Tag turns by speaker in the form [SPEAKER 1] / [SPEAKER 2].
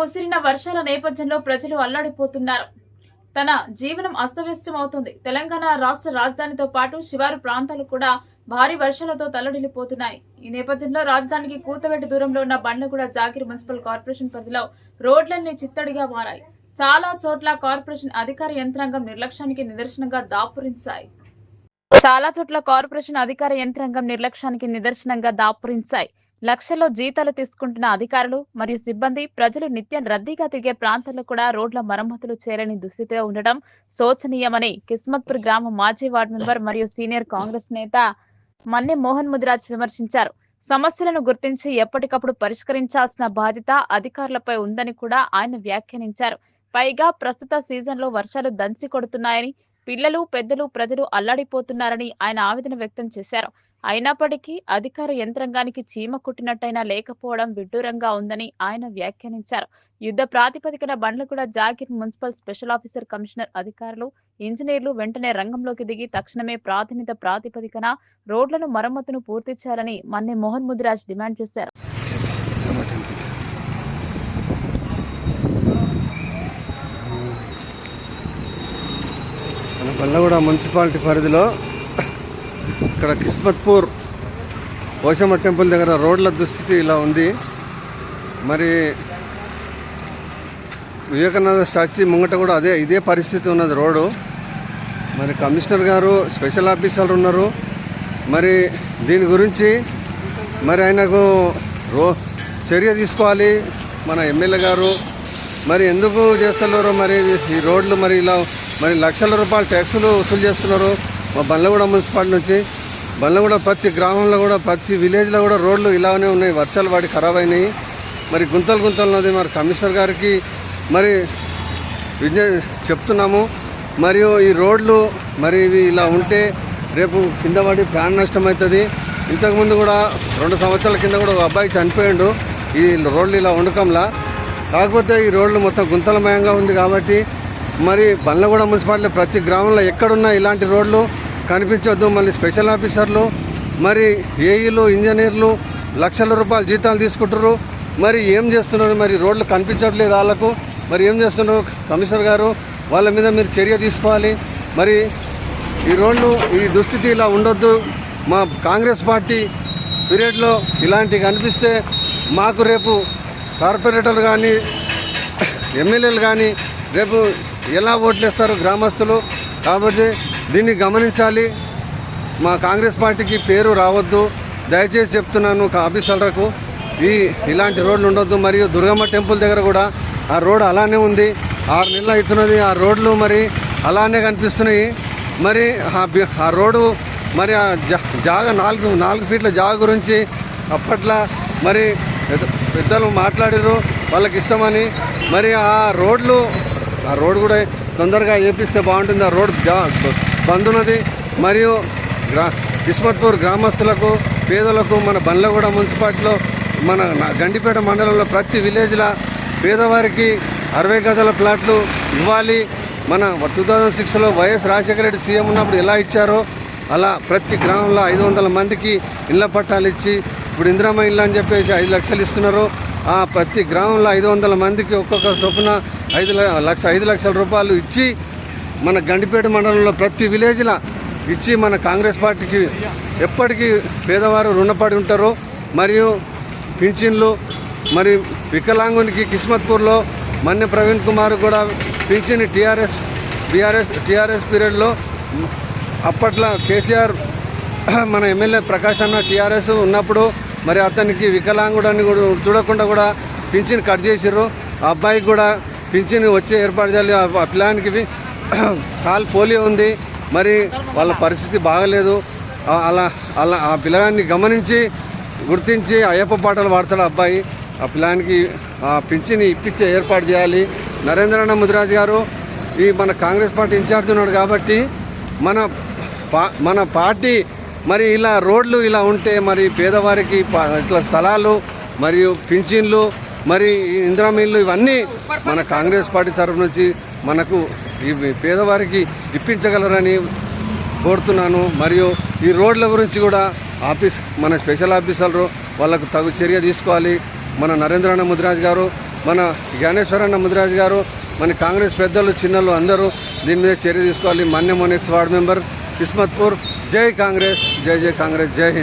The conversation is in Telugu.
[SPEAKER 1] ముసిరిన వర్షాల నేపథ్యంలో ప్రజలు అల్లాడిపోతున్నారు. తన జీవనం అస్తవ్యస్తం అవుతుంది తెలంగాణ రాష్ట్ర రాజధానితో పాటు శివారు ప్రాంతాలు కూడా భారీ వర్షాలతో తల్లడిల్లిపోతున్నాయి. ఈ నేపథ్యంలో రాజధానికి కూతవేట దూరంలో ఉన్న బండ్లగూడ జాకిర్ మున్సిపల్ కార్పొరేషన్ పరిధిలో రోడ్లన్నీ చిత్తడిగా మారాయి. చాలా చోట్ల కార్పొరేషన్ అధికార యంత్రాంగం నిర్లక్ష్యానికి నిదర్శనంగా దాపురించాయి. చాలా చోట్ల కార్పొరేషన్ అధికార యంత్రాంగం నిర్లక్ష్యానికి నిదర్శనంగా దాపురించాయి. లక్షల్లో జీతాలు తీసుకుంటున్న అధికారులు మరియు సిబ్బంది ప్రజలు నిత్యం రద్దీగా తిరిగే ప్రాంతాల్లో కూడా రోడ్ల మరమ్మతులు చేయలేని దుస్థితిలో ఉండడం శోచనీయమని కిస్మత్పూర్ గ్రామ మాజీ వార్డు మెంబర్ మరియు సీనియర్ కాంగ్రెస్ నేత మన్నె మోహన్ ముదిరాజ్ విమర్శించారు. సమస్యలను గుర్తించి ఎప్పటికప్పుడు పరిష్కరించాల్సిన బాధ్యత అధికారులపై ఉందని కూడా ఆయన వ్యాఖ్యానించారు. పైగా ప్రస్తుత సీజన్లో వర్షాలు దంచి కొడుతున్నాయని పిల్లలు పెద్దలు ప్రజలు అల్లాడిపోతున్నారని ఆయన ఆవేదన వ్యక్తం చేశారు. అయినప్పటికీ అధికార యంత్రాంగానికి చీమ కుట్టినట్టయినా లేకపోవడం విడ్డూరంగా ఉందని ఆయన వ్యాఖ్యానించారు. యుద్ధ ప్రాతిపదికన Bandlaguda Jagir municipal special officer commissioner అధికారులు ఇంజనీర్లు వెంటనే రంగంలోకి దిగి తక్షణమే ప్రాతినిధ్య ప్రాతిపదికన రోడ్లను మరమ్మతును పూర్తి చేయాలని మన్నె మోహన్ ముదిరాజ్ డిమాండ్ చేశారు.
[SPEAKER 2] బండ్లగూడ మున్సిపాలిటీ పరిధిలో ఇక్కడ కిస్మత్పూర్ పోషమ్మ టెంపుల్ దగ్గర రోడ్ల దుస్థితి ఇలా ఉంది. మరి వివేకానంద స్టాచ్యూ ముంగట కూడా అదే ఇదే పరిస్థితి ఉన్నది రోడ్డు. మరి కమిషనర్ గారు స్పెషల్ ఆఫీసర్లు ఉన్నారు. మరి దీని గురించి మరి ఆయనకు రో చర్య తీసుకోవాలి మన ఎమ్మెల్యే గారు. మరి ఎందుకు చేస్తున్నారు మరి ఈ రోడ్లు మరి ఇలా మరి లక్షల రూపాయల ట్యాక్సులు వసూలు చేస్తున్నారు మా బండ్లగూడ మున్సిపాలిటీ నుంచి. బండ్లగూడ ప్రతి గ్రామంలో కూడా ప్రతి విలేజ్లో కూడా రోడ్లు ఇలానే ఉన్నాయి. వర్షాలు పడి ఖరాబ్ అయినాయి. మరి గుంతలు గుంతలు ఉన్నది. మరి కమిషనర్ గారికి మరి విజ్ఞ చెప్తున్నాము. మరియు ఈ రోడ్లు మరి ఇవి ఇలా ఉంటే రేపు కింద పడి ప్రాణ నష్టం అవుతుంది. ఇంతకుముందు కూడా రెండు సంవత్సరాల కింద కూడా ఒక అబ్బాయి చనిపోయాడు. ఈ రోడ్లు ఇలా ఉండకంలా. కాకపోతే ఈ రోడ్లు మొత్తం గుంతలమయంగా ఉంది కాబట్టి మరి బండ్లగూడ మున్సిపాలిటీ ప్రతి గ్రామంలో ఎక్కడున్నా ఇలాంటి రోడ్లు కనిపించొద్దు. మళ్ళీ స్పెషల్ ఆఫీసర్లు మరి ఏఈలు ఇంజనీర్లు లక్షల రూపాయల జీతాలు తీసుకుంటారు మరి ఏం చేస్తున్నారు? మరి రోడ్లు కనిపించట్లేదు వాళ్ళకు. మరి ఏం చేస్తున్నారు కమిషనర్ గారు? వాళ్ళ మీద మీరు చర్య తీసుకోవాలి. మరి ఈ రోడ్లు ఈ దుస్థితి ఇలా ఉండొద్దు. మా కాంగ్రెస్ పార్టీ పీరియడ్లో ఇలాంటివి కనిపిస్తే మాకు రేపు కార్పొరేటర్లు కానీ ఎమ్మెల్యేలు కానీ రేపు ఎలా ఓట్లేస్తారు గ్రామస్తులు? కాబట్టి దీన్ని గమనించాలి. మా కాంగ్రెస్ పార్టీకి పేరు రావద్దు. దయచేసి చెప్తున్నాను ఒక ఆఫీసర్లకు ఈ ఇలాంటి రోడ్లు ఉండొద్దు. మరియు దుర్గమ్మ టెంపుల్ దగ్గర కూడా ఆ రోడ్ అలానే ఉంది. ఆరు నెలలు అవుతున్నది. ఆ రోడ్లు మరి అలానే కనిపిస్తున్నాయి. మరి ఆ రోడ్డు మరి ఆ జా- జాగ నాలుగు నాలుగు ఫీట్ల జాగ గురించి అప్పట్లో మరి పెద్ద- పెద్దలు మాట్లాడారు వాళ్ళకి ఇష్టమని. మరి ఆ రోడ్లు ఆ రోడ్ కూడా తొందరగా వేపిస్తే బాగుంటుంది. ఆ రోడ్ జా బంధునది మరియు గ్రా కిస్మత్పూర్ గ్రామస్తులకు పేదలకు మన బండ్లగూడ మున్సిపాలిటీలో మన నా- గండిపేట మండలంలో ప్రతి విలేజ్లో పేదవారికి అరవై గజల ప్లాట్లు ఇవ్వాలి. మన టూ థౌజండ్ సిక్స్లో వైఎస్ రాజశేఖర రెడ్డి సీఎం ఉన్నప్పుడు ఎలా ఇచ్చారో అలా ప్రతి గ్రామంలో ఐదు వందల మందికి ఇళ్ళ పట్టాలు ఇచ్చి ఇప్పుడు ఇందిరామ ఇల్లు అని చెప్పేసి ఐదు లక్షలు ఇస్తున్నారు. ఆ ప్రతి గ్రామంలో ఐదు వందల మందికి ఒక్కొక్క చొప్పున ఐదు లక్ష ఐదు లక్షల రూపాయలు ఇచ్చి మన గండిపేట మండలంలో ప్రతి విలేజ్లో ఇచ్చి మన కాంగ్రెస్ పార్టీకి ఎప్పటికీ పేదవారు రుణపడి ఉంటారు. మరియు పింఛన్లు మరి వికలాంగునికి కిస్మత్పూర్లో మన్య ప్రవీణ్ కుమార్ కూడా పింఛన్ టీఆర్ఎస్ బీఆర్ఎస్ టీఆర్ఎస్ పీరియడ్లో అప్పట్లో కేసీఆర్ మన ఎమ్మెల్యే ప్రకాష్ అన్న టీఆర్ఎస్ ఉన్నప్పుడు మరి అతనికి వికలాంగుడని కూడా చూడకుండా కూడా పింఛన్ కట్ చేసిర్రు. ఆ అబ్బాయికి కూడా పింఛన్ వచ్చే ఏర్పాటు చేయాలి. ఆ ఆ పిల్లానికి కాలు పోలియో ఉంది. మరి వాళ్ళ పరిస్థితి బాగలేదు. అలా అలా ఆ పిల్లగాన్ని గమనించి గుర్తించి అయ్యప్ప పాటలు పాడతాడు అబ్బాయి. ఆ పిల్లానికి ఆ పింఛని ఇప్పించే ఏర్పాటు చేయాలి. నరేంద్రనాథ్ ముదిరాజ్ గారు ఈ మన కాంగ్రెస్ పార్టీ ఇన్ఛార్జ్ ఉన్నాడు కాబట్టి మన పా మన పార్టీ మరి ఇలా రోడ్లు ఇలా ఉంటే మరి పేదవారికి ప- ఇట్లా స్థలాలు మరియు పింఛన్లు మరి ఈ ఇవన్నీ మన కాంగ్రెస్ పార్టీ తరఫు నుంచి మనకు ఈ పేదవారికి ఇప్పించగలరని కోరుతున్నాను. మరియు ఈ రోడ్ల గురించి కూడా ఆఫీస్ మన స్పెషల్ ఆఫీసర్లు వాళ్ళకు తగు చర్య తీసుకోవాలి. మన నరేంద్రన్న ముదిరాజ్ గారు మన జ్ఞానేశ్వరన్న ముదిరాజ్ గారు మన కాంగ్రెస్ పెద్దలు చిన్నలు అందరూ దీని మీద చర్య తీసుకోవాలి. మన్య మోనిక్స్ వార్డ్ మెంబర్ కిస్మత్పూర్ జై కాంగ్రెస్ జై జై కాంగ్రెస్ జై హింద్.